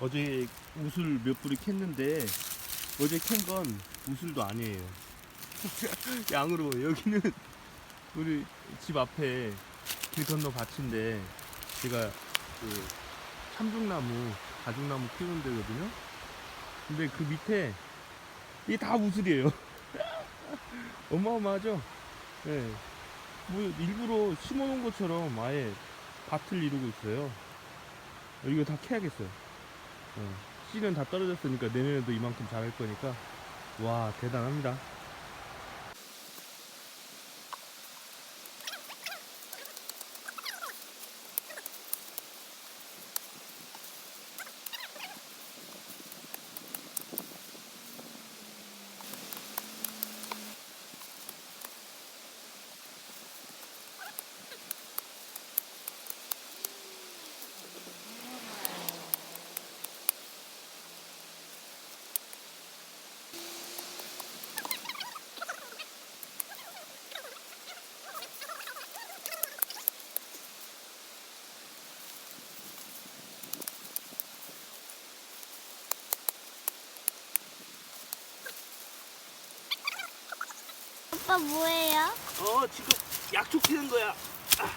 어제 우슬 몇 뿌리 캤는데 어제 캔 건 우슬도 아니에요. 양으로 여기는 우리 집 앞에 길 건너 밭인데 제가 그 참중나무, 가죽나무 키우는 데거든요. 근데 그 밑에 이게 다 우슬이에요. 어마어마하죠? 예. 뭐 일부러 심어놓은 것처럼 아예 밭을 이루고 있어요. 어, 이거 다 캐야겠어요. 어, 씨는 다 떨어졌으니까 내년에도 이만큼 자랄 거니까 와 대단합니다. 아빠 뭐예요? 어 지금 약초 키는 거야. 아,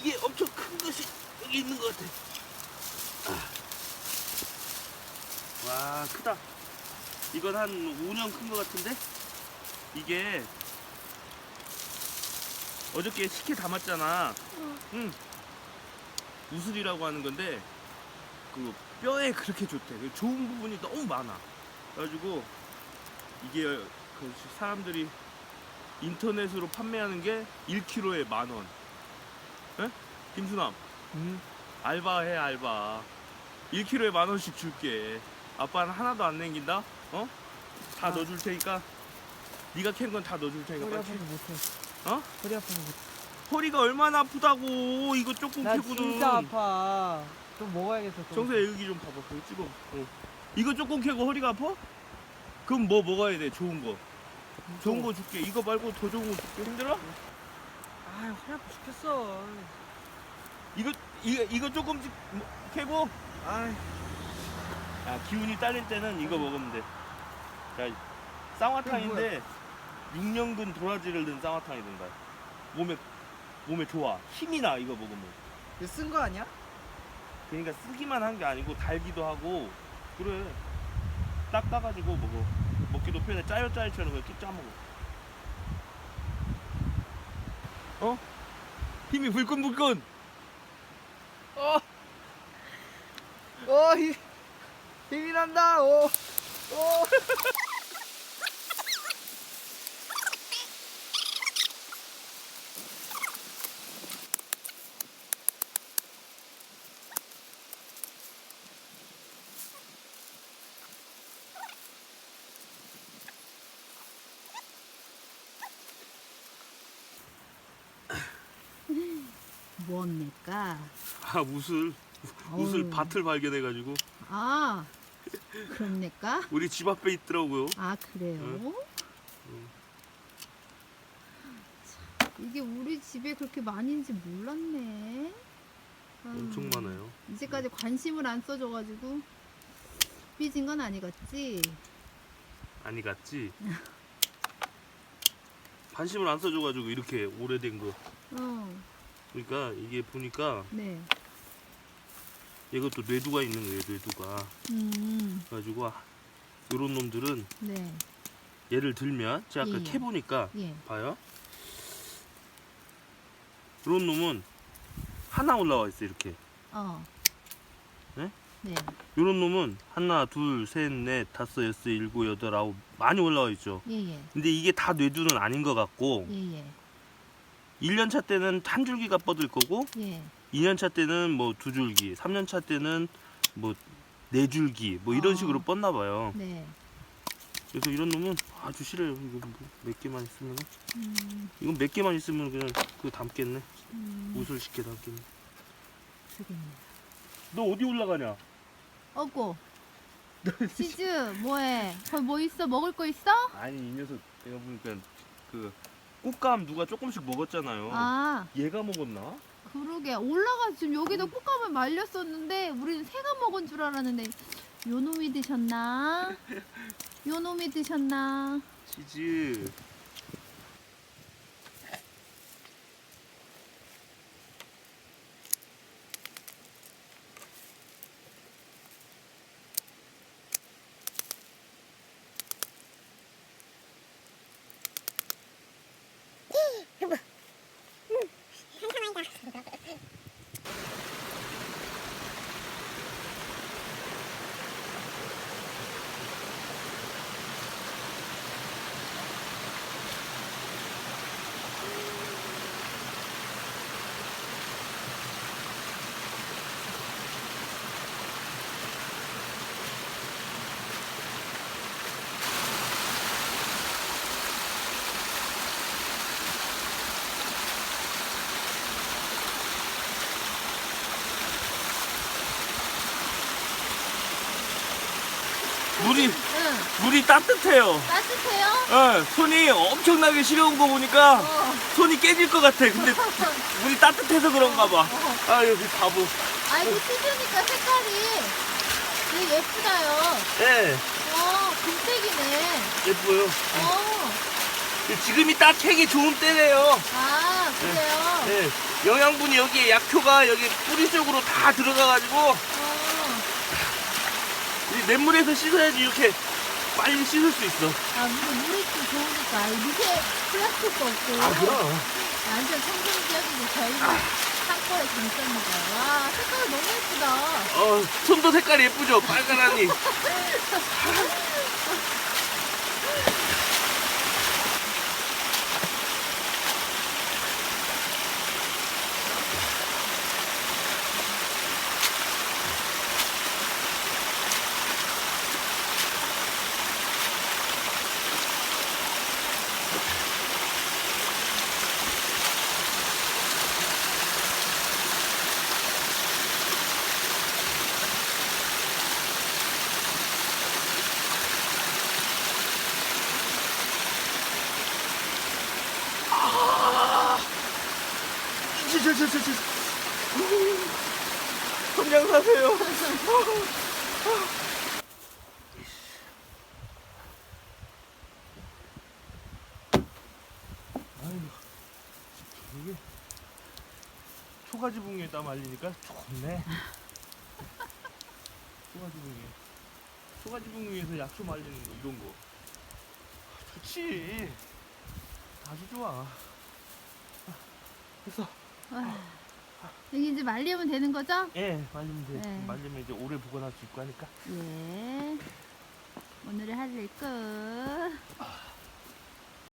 이게 엄청 큰 것이 여기 있는 것 같아. 아. 와 크다. 이건 한 5년 큰 것 같은데 이게 어저께 식혜 담았잖아. 응. 응. 우슬이라고 하는 건데 그 뼈에 그렇게 좋대. 그 좋은 부분이 너무 많아. 그래가지고 이게 그 사람들이 인터넷으로 판매하는 게 1kg에 만 원. 에? 김수남. 알바해 알바. 1kg에 만 원씩 줄게. 아빠는 하나도 안 남긴다. 어? 다 아. 넣어줄 테니까. 네가 캔 건 다 넣어줄 테니까 허리. 아파서 못해. 어? 허리 아파서 못해. 허리가 얼마나 아프다고. 이거 조금 나 캐고는. 진짜 아파. 좀 먹어야겠어. 좀. 정세 여기 좀 봐봐. 여기 찍어. 어. 이거 조금 캐고 허리가 아파? 그럼 뭐 먹어야 돼? 좋은 거. 좋은 거 줄게. 이거 말고 더 좋은 거 줄게. 힘들어? 아, 허리 아파 죽겠어. 이거 이거 이거 조금씩 뭐- 캐고. 아, 야 기운이 딸릴 때는 이거 먹으면 돼. 자 쌍화탕인데 6년근 도라지를 넣은 쌍화탕이든가. 몸에 몸에 좋아. 힘이 나 이거 먹으면. 이거 쓴거 아니야? 그러니까 쓰기만 한 게 아니고 달기도 하고 그래. 딱 따가지고 먹어. 먹기도 편해. 짜요 짜요처럼 그냥 쭉 짜먹어. 어? 힘이 불끈불끈. 어. 어, 힘, 힘이 난다. 어. 어. 뭡니까? 아 우슬 우슬 어우. 밭을 발견해가지고 아, 그럽니까? 우리 집 앞에 있더라고요. 아, 그래요? 응. 참, 이게 우리 집에 그렇게 많이인지 몰랐네. 아유, 엄청 많아요. 이제까지 관심을 안 써줘가지고 삐진 건 아니겠지? 아니 같지? 관심을 안 써줘가지고 이렇게 오래된 거. 어, 그러니까 이게 보니까 네. 이것도 뇌두가 있는 거예요. 뇌두가. 음, 그래가지고 이런 놈들은 네. 예를 들면 제가 아까 예. 캐 보니까 예. 봐요. 이런 놈은 하나 올라와 있어 요 이렇게. 어. 네? 네. 이런 놈은 하나, 둘, 셋, 넷, 다섯, 여섯, 일곱, 여덟, 아홉 많이 올라와 있죠. 예, 예. 근데 이게 다 뇌두는 아닌 것 같고 예, 예. 1년차 때는 한 줄기가 뻗을 거고 예. 2년차 때는 뭐 두 줄기, 3년차 때는 뭐 네 줄기 뭐 이런 아. 식으로 뻗나 봐요. 네. 그래서 이런 놈은 아주 싫어요. 이거 뭐몇 개만 있으면 음, 이건 몇 개만 있으면 그냥 그거 담겠네. 음, 우슬 쉽게 담겠네. 그러겠네. 너 어디 올라가냐? 어고. 치즈 뭐해? 거기 뭐 있어? 먹을 거 있어? 아니 이 녀석 내가 보니까 그 꽃감 누가 조금씩 먹었잖아요. 아, 얘가 먹었나? 그러게 올라가 지금 여기도 꽃감을 말렸었는데 우리는 새가 먹은 줄 알았는데 요놈이 드셨나? 요놈이 드셨나? 치즈. 물이 응 물이 따뜻해요. 따뜻해요? 어, 손이 엄청나게 시려운 거 보니까 어. 손이 깨질 것 같아. 근데 물이 따뜻해서 그런가 봐. 어. 아 여기 바보. 아이고 찢으니까 색깔이 되게 예쁘다요. 예, 어 금색이네. 예뻐요. 어. 지금이 딱 캐기 좋은 때래요. 아 그래요. 예, 영양분이 여기 약효가 여기 뿌리 쪽으로 다 들어가가지고 냇물에서 씻어야지 이렇게 빨리 씻을 수 있어. 아 물이 물이 좀 좋으니까 이 밑에 플라스틱도 없고. 아 그럼. 완전 청정지역이고 저희는 산골에 있습니다. 와 색깔 너무 예쁘다. 어, 손도 색깔이 예쁘죠? 빨간하니. 진짜. 성냥 사세요. 아이고, 이게 초가지 붕에 땀 말리니까 좋네. 초가지 붕에. 초가지 붕에서 약초 말리는 거, 이런 거. 좋지. 아주 좋아. 그래 서 와. 여기 이제 말리면 되는 거죠? 예, 말리면 돼. 네. 말리면 이제 오래 보관할 수 있고 하니까. 예. 오늘의 할 일 끝.